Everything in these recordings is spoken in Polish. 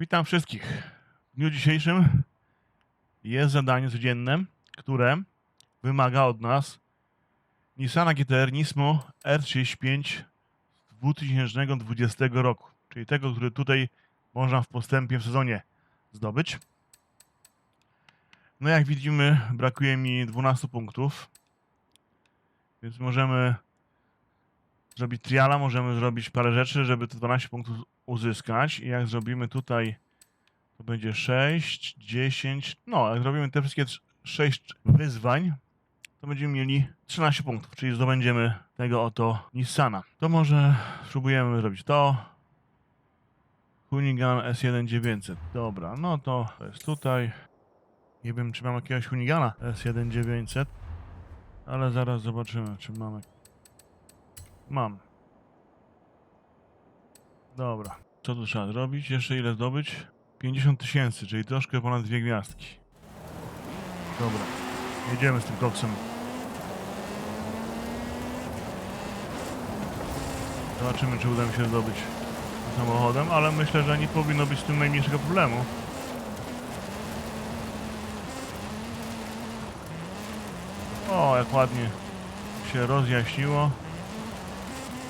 Witam wszystkich. W dniu dzisiejszym jest zadanie codzienne, które wymaga od nas Nissana GTR Nismo R35 z 2020 roku, czyli tego, który tutaj można w postępie w sezonie zdobyć. No jak widzimy, brakuje mi 12 punktów, więc możemy zrobić triala, możemy zrobić parę rzeczy, żeby te 12 punktów uzyskać. I jak zrobimy tutaj, to będzie 6, 10. No, jak zrobimy te wszystkie 6 wyzwań, to będziemy mieli 13 punktów, czyli zdobędziemy tego oto Nissana. To może spróbujemy zrobić to. Hunigan S1 900. Dobra, no to, jest tutaj. Nie wiem, czy mam jakiegoś Hunigana S1 900, ale zaraz zobaczymy, czy mamy. Mam. Dobra. Co tu trzeba zrobić? Jeszcze ile zdobyć? 50 tysięcy, czyli troszkę ponad dwie gwiazdki. Dobra. Jedziemy z tym koksem. Zobaczymy, czy uda mi się zdobyć samochodem, ale myślę, że nie powinno być z tym najmniejszego problemu. O, jak ładnie się rozjaśniło.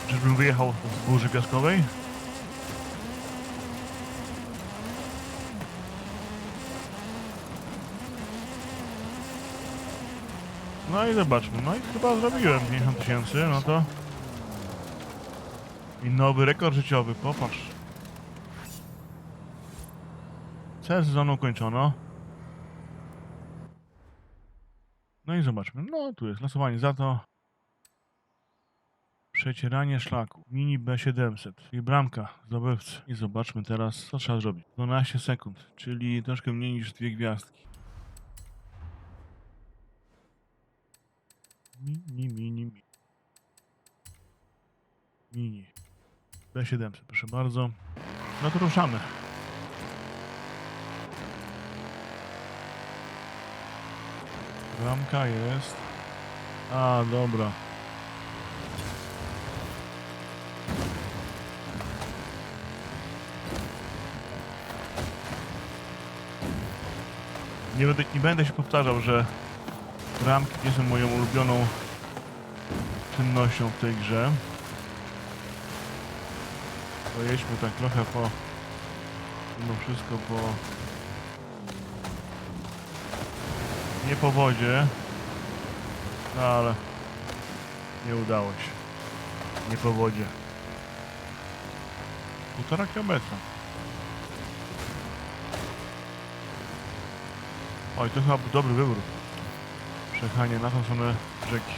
Czyżbym wyjechał z burzy piaskowej? No i zobaczmy. No i chyba zrobiłem 50 tysięcy, no to... I nowy rekord życiowy, popatrz. Cel sezonu ukończono. No i zobaczmy. No tu jest losowanie za to. Przecieranie szlaku. Mini B700. Czyli bramka zdobywcy. I zobaczmy teraz, co trzeba zrobić. 12 sekund, czyli troszkę mniej niż dwie gwiazdki. Mini, mini, mini. Mini. B700, proszę bardzo. No to ruszamy. Bramka jest. A, dobra. Nie będę, nie będę się powtarzał, że bramki nie są moją ulubioną czynnością w tej grze. Pojedźmy tak trochę po... Mimo wszystko po... Nie po wodzie. No ale... Nie udało się. Nie po wodzie. Półtora kilometra. Oj, to chyba był dobry wybór. Przechanie na tą stronę rzeki.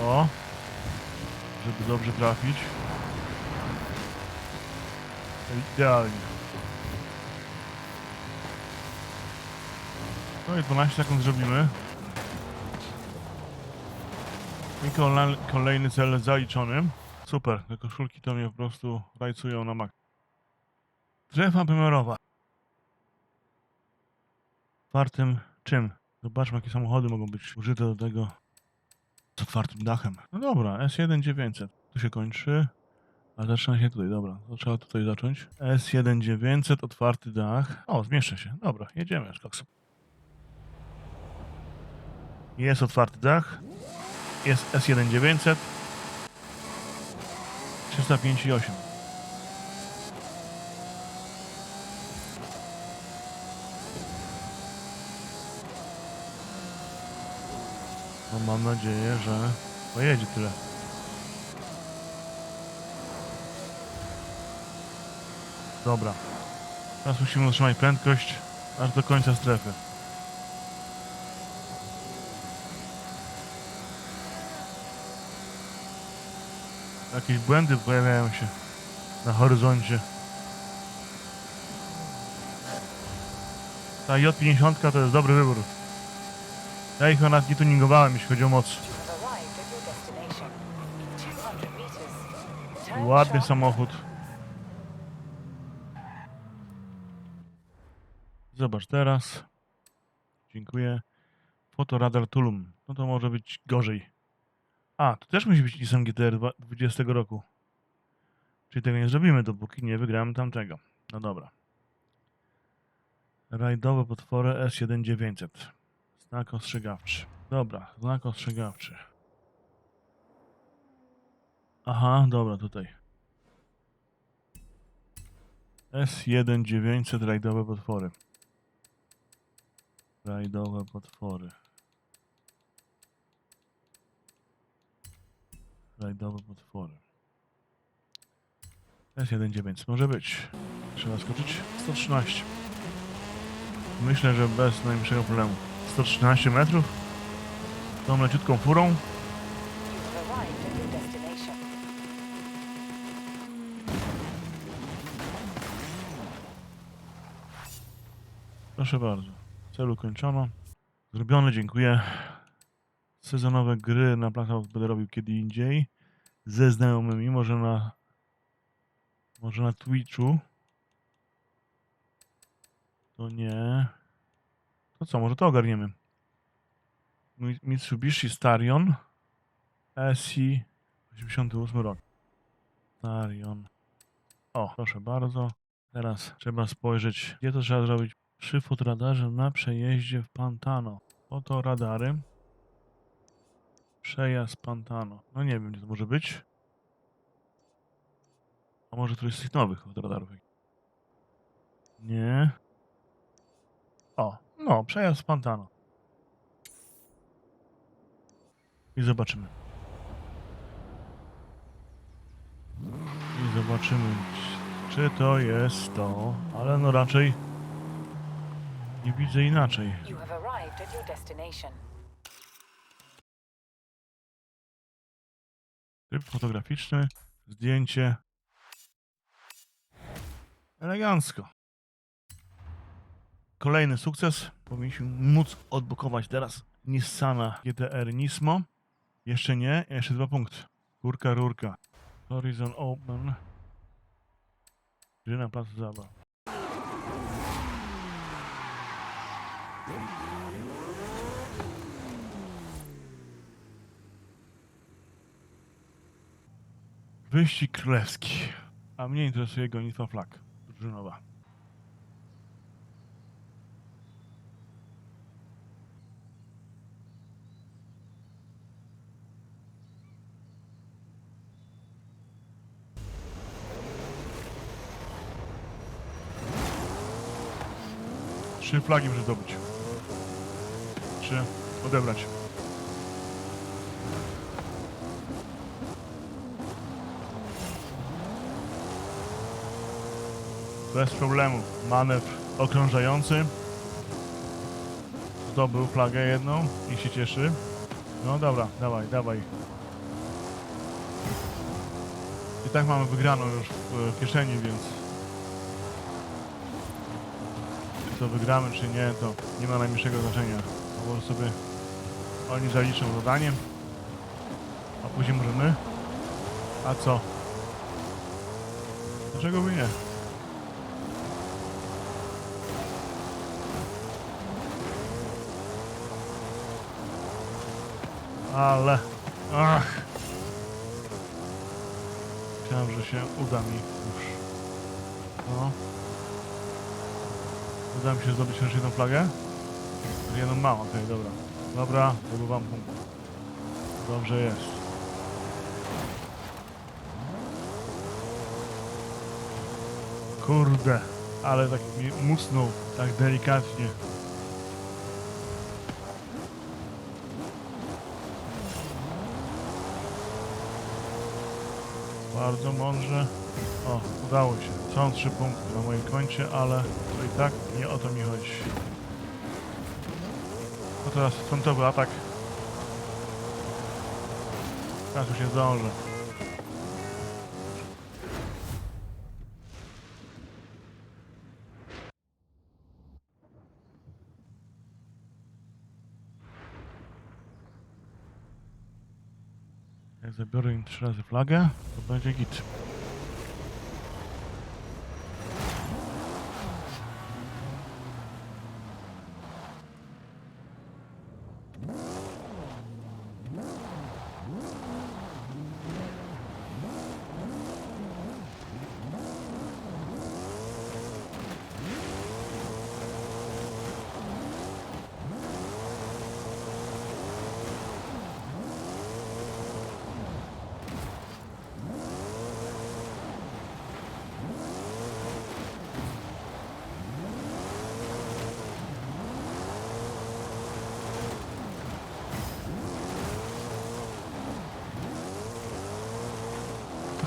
O! Żeby dobrze trafić. Idealnie. No i 12 sekund zrobimy. I kolej- kolejny cel zaliczony. Super, te koszulki to mnie po prostu rajcują na mak. Strefa pomiarowa. Otwartym czym? Zobaczmy jakie samochody mogą być użyte do tego z otwartym dachem. No dobra, S1 900. Tu się kończy. A zaczyna się tutaj, dobra. To trzeba tutaj zacząć. S1 900, otwarty dach. O, zmieszczę się. Dobra, jedziemy z koksem. Jest otwarty dach. Jest S1 900. 358. No mam nadzieję, że pojedzie tyle. Dobra. Teraz musimy utrzymać prędkość aż do końca strefy. Jakieś błędy pojawiają się na horyzoncie. Ta J50 to jest dobry wybór. Ja ich nie tuningowałem, jeśli chodzi o moc. You have arrived at your destination. 200 meters. Turn Ładny samochód. Zobacz teraz. Dziękuję. Fotoradar Tulum. No to może być gorzej. A, to też musi być Nissan GTR dwa- 20 roku. Czyli tego nie zrobimy, dopóki nie wygramy tamtego. No dobra. Rajdowe potwory S1900. Znak ostrzegawczy. Dobra, znak ostrzegawczy. Aha, dobra, tutaj. S1900 rajdowe potwory. Rajdowe potwory. Rajdowe potwory. S1900 może być. Trzeba skoczyć. 113. Myślę, że bez najmniejszego problemu. 113 metrów? Tą leciutką furą? Proszę bardzo. Cel ukończono. Zrobione, dziękuję. Sezonowe gry na placu będę robił kiedy indziej. Ze znajomymi, może na... Może na Twitchu. To nie. To co, może to ogarniemy. Mi- Mitsubishi Starion. SI 88 rok. Starion. O, proszę bardzo. Teraz trzeba spojrzeć, gdzie to trzeba zrobić. Przy fotoradarze na przejeździe w Pantano. Oto radary. Przejazd Pantano. No nie wiem, gdzie to może być. A może któryś z tych nowych fotoradarów? Nie. O, no, przejazd Pantano. I zobaczymy. I zobaczymy, czy to jest to, ale no raczej nie widzę inaczej. You have arrived at your destination. Tryb fotograficzny, zdjęcie. Elegancko. Kolejny sukces. Powinniśmy móc odblokować teraz Nissana GTR Nismo. Jeszcze nie, jeszcze dwa punkty. Kurka, rurka. Horizon Open. Gry na placu zabaw. Wyścig królewski. A mnie interesuje gonitwa flag. Drużynowa. Trzy flagi muszę zdobyć. Trzy odebrać. Bez problemu. Manewr okrążający. Zdobył flagę jedną i się cieszy. No dobra, dawaj, dawaj. I tak mamy wygraną już w, w kieszeni, więc... Czy to wygramy, czy nie, to nie ma najmniejszego znaczenia. Prostu sobie oni zaliczą zadanie. A później może my. A co? Dlaczego by nie? Ale... Ach! Myślałem, że się uda mi już. No. Uda mi się zdobyć już jedną flagę? Jedną mam, okej, dobra. Dobra, zdobywam punkt. Dobrze jest. Kurde, ale tak mi musnął, tak delikatnie. Bardzo mądrze. O, udało się. Są trzy punkty na moim koncie, ale to i tak nie o to mi chodzi. No teraz frontowy atak. Teraz już nie zdążę. Jak zabiorę im trzy razy flagę, to będzie git.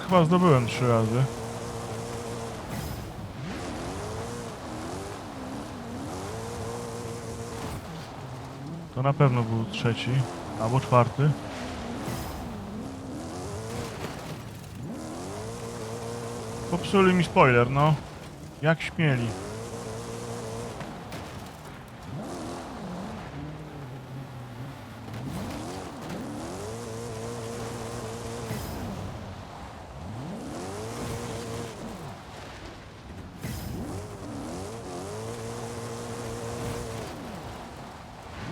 Chyba zdobyłem trzy razy. To na pewno był trzeci, albo czwarty. Popsuli mi spoiler, no. Jak śmieli.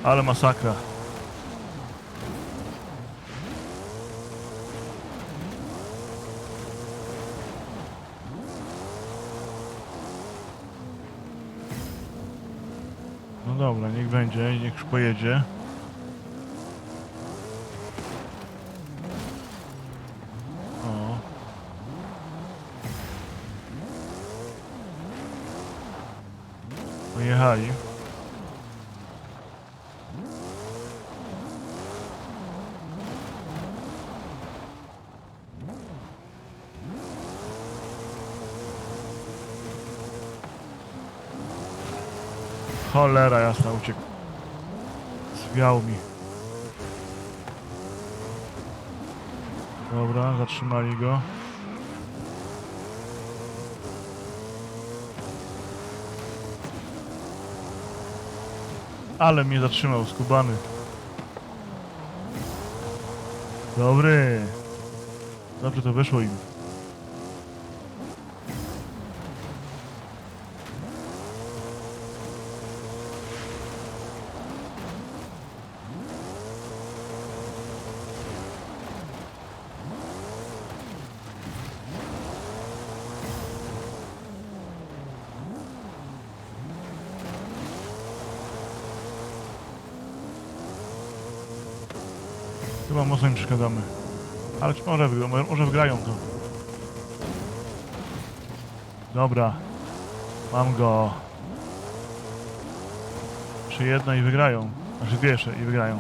Ale masakra. No dobra, niech będzie, niech pojedzie. O. Pojechali. Cholera jasna, uciekł. Zwiał mi. Dobra, zatrzymali go. Ale mnie zatrzymał, skubany. Dobry. Dobrze to wyszło im. Chyba mocno im przeszkadzamy. Ale czy może, może, wygrają to. Dobra. Mam go. Jeszcze jedna i wygrają. Znaczy dwie i wygrają.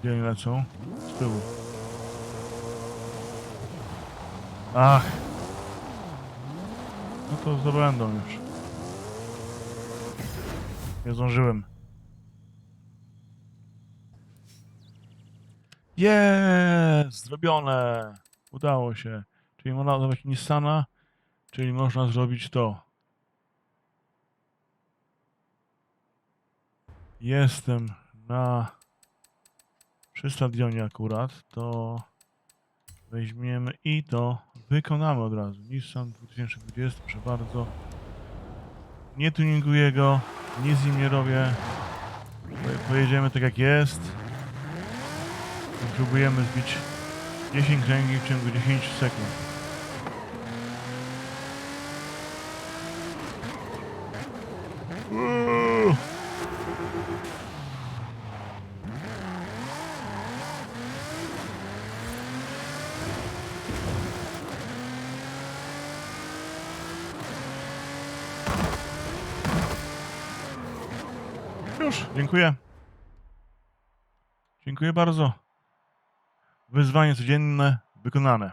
Gdzie oni lecą? Z tyłu. Ach. No to zdobędą już. Nie zdążyłem. Jest! Zrobione! Udało się. Czyli można zrobić Nissana, czyli można zrobić to. Jestem na przy stadionie akurat, to weźmiemy i to wykonamy od razu. Nissan 2020, proszę bardzo. Nie tuninguję go, nic z nim nie robię. Po- Pojedziemy tak jak jest. Próbujemy zbić 10 kręgi w ciągu 10 sekund. Już, dziękuję. Dziękuję bardzo. Wyzwanie codzienne wykonane.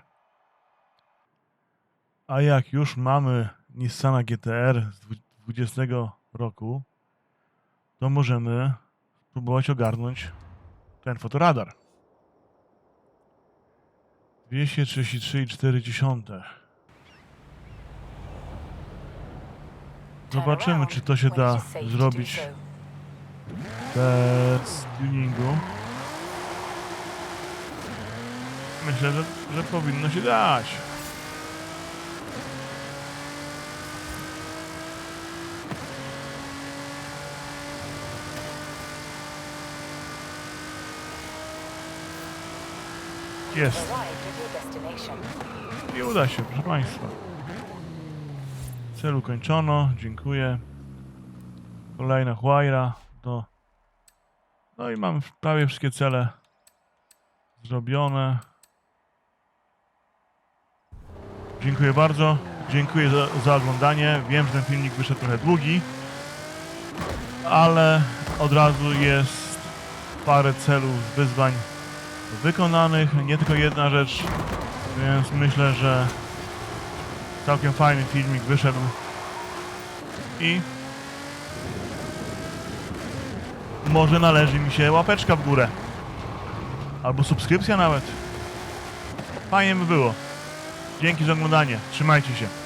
A jak już mamy Nissana GTR z dwu- 20 roku, to możemy spróbować ogarnąć ten fotoradar. 233,4. Zobaczymy, czy to się da zrobić bez tuningu. Myślę, że, że powinno się dać. Jest. I uda się, proszę Państwa. Cel ukończono, dziękuję. Kolejna Huayra do... No i mamy prawie wszystkie cele zrobione. Dziękuję bardzo. Dziękuję za, za oglądanie. Wiem, że ten filmik wyszedł trochę długi, ale od razu jest parę celów, wyzwań wykonanych, nie tylko jedna rzecz, więc myślę, że całkiem fajny filmik wyszedł i może należy mi się łapeczka w górę albo subskrypcja nawet. Fajnie by było. Dzięki za oglądanie. Trzymajcie się.